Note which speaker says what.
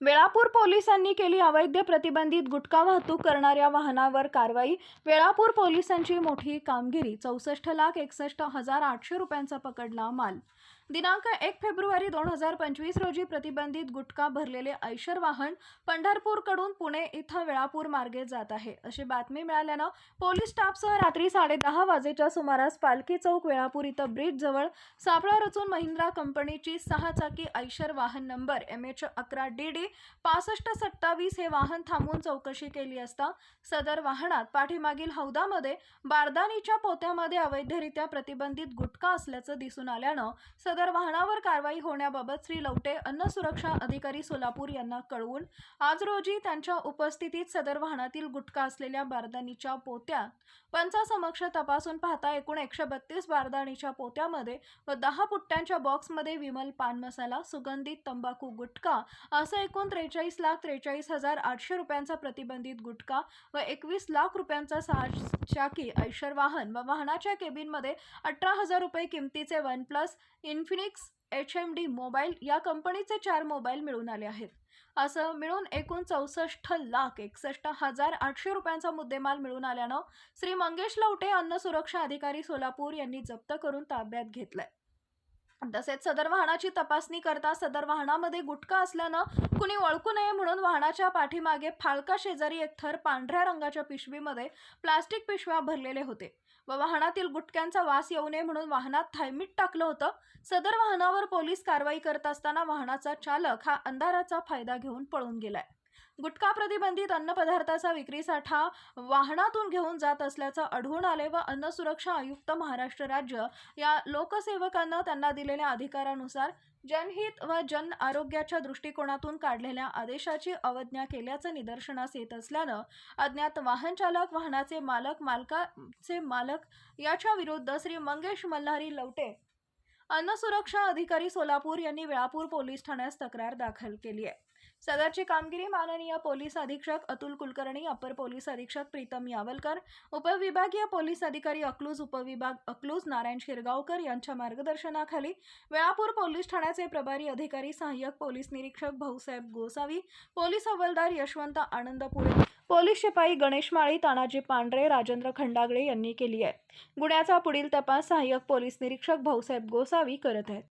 Speaker 1: वेळापूर पोलिसांनी केली अवैध प्रतिबंधित गुटखा वाहतूक करणाऱ्या वाहनावर कारवाई. वेळापूर पोलिसांची मोठी कामगिरी. चौसष्ट लाख एकसष्ट हजार आठशे रुपयांचा पकडला माल. दिनांक एक फेब्रुवारी दोन हजार पंचवीस रोजी प्रतिबंधित गुटखा भरलेले ऐशर वाहन पंढरपूरकडून पुणे इथं वेळापूर मार्गे जात आहे. अशी बातमी मिळाल्यानं पोलीस स्टाफसह रात्री साडेदहा वाजेच्या सुमारास पालखी चौक वेळापूर इथं ब्रिजजवळ सापळा रचून महिंद्रा कंपनीची सहा चाकी ऐशर वाहन नंबर एम एच अकरा डी डी पासष्ट सत्तावीस हे वाहन थांबवून चौकशी केली असता सदर वाहनात पाठीमागील हौदामध्ये बारदानीच्या पोत्यामध्ये अवैधरित्या प्रतिबंधित गुटखा असल्याचं दिसून आल्यानं सदर वाहनावर कारवाई होण्याबाबत श्री लवटे अन्न सुरक्षा अधिकारी सोलापूर यांना कळवून आज रोजी त्यांच्या उपस्थितीत सदर वाहनातील गुटखा असलेल्या बारदानीच्या पोत्या पंचासमक्ष तपासून पाहता एकूण एकशे बत्तीस बारदानीच्या पोत्यामध्ये व दहा पुट्ट्यांच्या बॉक्समध्ये विमल पान मसाला सुगंधित तंबाखू गुटखा असं एकूण त्रेचाळीस लाख त्रेचाळीस हजार आठशे रुपयांचा प्रतिबंधित गुटखा व एकवीस लाख रुपयांचा सहा चाकी ऐशर वाहन व वाहनाच्या केबिनमध्ये अठरा हजार रुपये किमतीचे OnePlus Infinix H M D mobile या कंपनीचे चार मोबाईल मिळून आले आहेत. असं मिळून एकूण चौसष्ट लाख एकसष्ट हजार आठशे रुपयांचा मुद्देमाल मिळून आल्यानं श्री मंगेश लवटे अन्न सुरक्षा अधिकारी सोलापूर यांनी जप्त करून ताब्यात घेतलाय. तसेच सदर वाहनाची तपासणी करता सदर वाहनामध्ये गुटखा असल्यानं कुणी ओळखू नये म्हणून वाहनाच्या पाठीमागे फाळका शेजारी एक थर पांढऱ्या रंगाच्या पिशवीमध्ये प्लास्टिक पिशव्या भरलेले होते व वाहनातील गुटख्यांचा वास येऊ नये म्हणून वाहनात थायमीट टाकलं होतं. सदर वाहनावर पोलीस कारवाई करत असताना वाहनाचा चालक हा अंधाराचा फायदा घेऊन पळून गेलाय. गुटखा प्रतिबंधित अन्नपदार्थाचा विक्रीसाठा वाहनातून घेऊन जात असल्याचं आढळून आले व अन्न सुरक्षा आयुक्त महाराष्ट्र राज्य या लोकसेवकांना त्यांना दिलेल्या अधिकारानुसार जनहित व जन आरोग्याच्या दृष्टिकोनातून काढलेल्या आदेशाची अवज्ञा केल्याचं निदर्शनास येत असल्यानं अज्ञात वाहन चालक वाहनाचे मालक मालकाचे मालक याच्या विरुद्ध श्री मंगेश मल्हारी लवटे अन्न सुरक्षा अधिकारी सोलापूर यांनी वेळापूर पोलीस ठाण्यास तक्रार दाखल केली आहे. सदरची कामगिरी माननीय पोलीस अधीक्षक अतुल कुलकर्णी अपर पोलीस अधीक्षक प्रीतम यावलकर उपविभागीय पोलीस अधिकारी अकलूज उपविभाग अकलूज नारायण शिरगावकर यांच्या मार्गदर्शनाखाली वेळापूर पोलीस ठाण्याचे प्रभारी अधिकारी सहाय्यक पोलीस निरीक्षक भाऊसाहेब गोसावी पोलीस हवालदार यशवंत आनंदपुरे पोलीस शिपाई गणेश माळी तानाजी पांढरे राजेंद्र खंडागळे यांनी केली आहे. गुन्ह्याचा पुढील तपास सहाय्यक पोलीस निरीक्षक भाऊसाहेब गोसावी करत आहेत.